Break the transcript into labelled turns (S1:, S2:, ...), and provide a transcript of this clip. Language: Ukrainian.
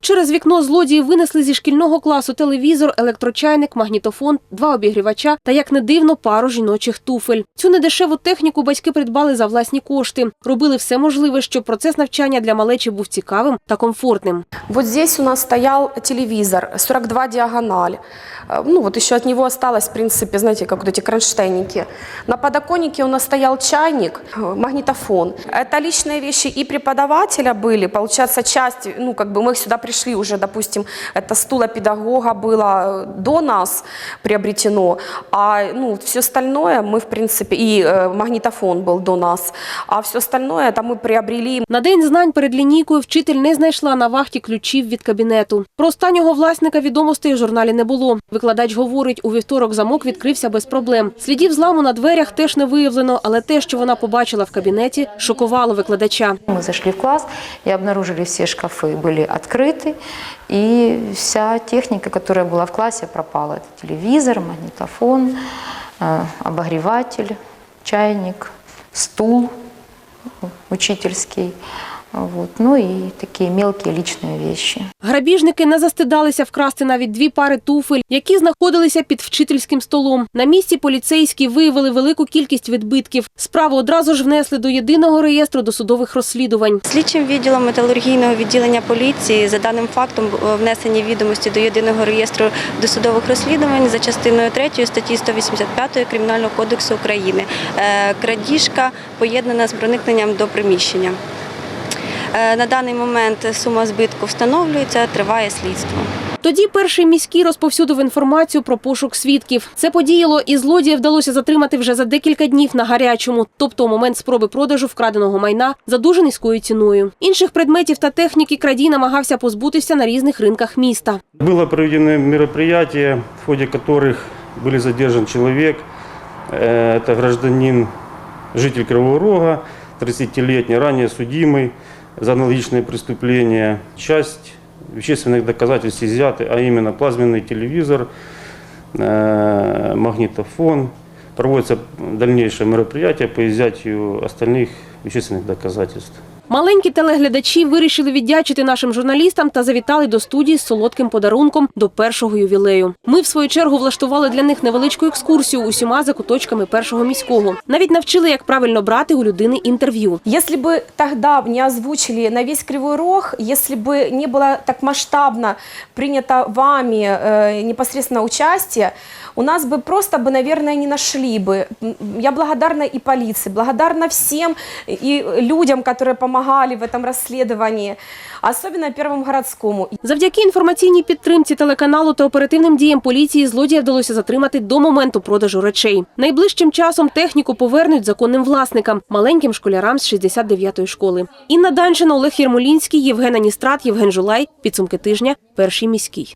S1: Через вікно злодії винесли зі шкільного класу телевізор, електрочайник, магнітофон, два обігрівача та, як не дивно, пару жіночих туфель. Цю недешеву техніку батьки придбали за власні кошти. Робили все можливе, щоб процес навчання для малечі був цікавим та комфортним.
S2: Вот здесь у нас стоял телевизор 42 диагональ. Э, Ну, вот еще от него осталось, в принципе, знаете, как вот эти кронштейники. На подоконнике у нас стоял чайник, э, магнитофон. Это личные вещи и преподавателя были. Получается, часть, ну, как бы мы сюда пришли уже, допустим, это стула педагога было э, до нас приобретено, а, ну, все остальное мы, в принципе, и э, магнитофон был до нас, а все остальное это мы приобрели
S1: На день знань перед лінійкою вчитель не знайшла на вахті ключів від кабінету. Про останнього власника відомостей у журналі не було. Викладач говорить, у вівторок замок відкрився без проблем. Слідів зламу на дверях теж не виявлено, але те, що вона побачила в кабінеті, шокувало викладача.
S3: Мы зашли в класс и обнаружили все шкафы были открыты, и вся техника, которая была в классе, пропала. Это телевизор, магнитофон, э, обогреватель, чайник, стул учительский, вот, ну и такие мелкие личные вещи.
S1: Грабіжники не застидалися вкрасти навіть дві пари туфель, які знаходилися під вчительським столом. На місці поліцейські виявили велику кількість відбитків. Справу одразу ж внесли до єдиного реєстру досудових розслідувань.
S4: Слідчим відділом металургійного відділення поліції за даним фактом внесені відомості до єдиного реєстру досудових розслідувань за частиною 3 статті 185 Кримінального кодексу України. Е, Крадіжка поєднана з проникненням до приміщення. Е, На даний момент сума збитку встановлюється, триває слідство.
S1: Тоді перший міський розповсюдив інформацію про пошук свідків. Це подіяло, і злодія вдалося затримати вже за декілька днів на гарячому, тобто у момент спроби продажу вкраденого майна за дуже низькою ціною. Інших предметів та техніки крадій намагався позбутися на різних ринках міста.
S5: Было проведено мероприятие, в ходе которых были задержан человек. Э, Это гражданин, житель Кривого Рога, 30-летний, ранее судимый за аналогичные преступления. Часть вещественных доказательств изъяты, а именно плазменный телевизор, э, магнитофон. Проводится дальнейшее мероприятие по изъятию остальных вещественных доказательств.
S1: Маленькі телеглядачі вирішили віддячити нашим журналістам та завітали до студії з солодким подарунком до першого ювілею. Ми, в свою чергу, влаштували для них невеличку екскурсію усіма закуточками першого міського. Навіть навчили, як правильно брати у людини інтерв'ю.
S2: Если бы тогда не озвучили на весь Кривой Рог, если бы не было так масштабно принято вами э, непосредственно участие, у нас бы просто бы, наверное, не нашли бы. М, Я благодарна и полиции, благодарна всем и людям, которые помогали в этом расследовании, особенно Первому городскому.
S1: Завдяки інформаційній підтримці телеканалу та оперативним діям поліції злодія вдалося затримати до моменту продажу речей. Найближчим часом техніку повернуть законним власникам, маленьким школярам з 69-ї школи. Інна Данчина, Олег Єрмолінський, Євген Аністрат, Євген Жулай. Підсумки тижня. Перший міський.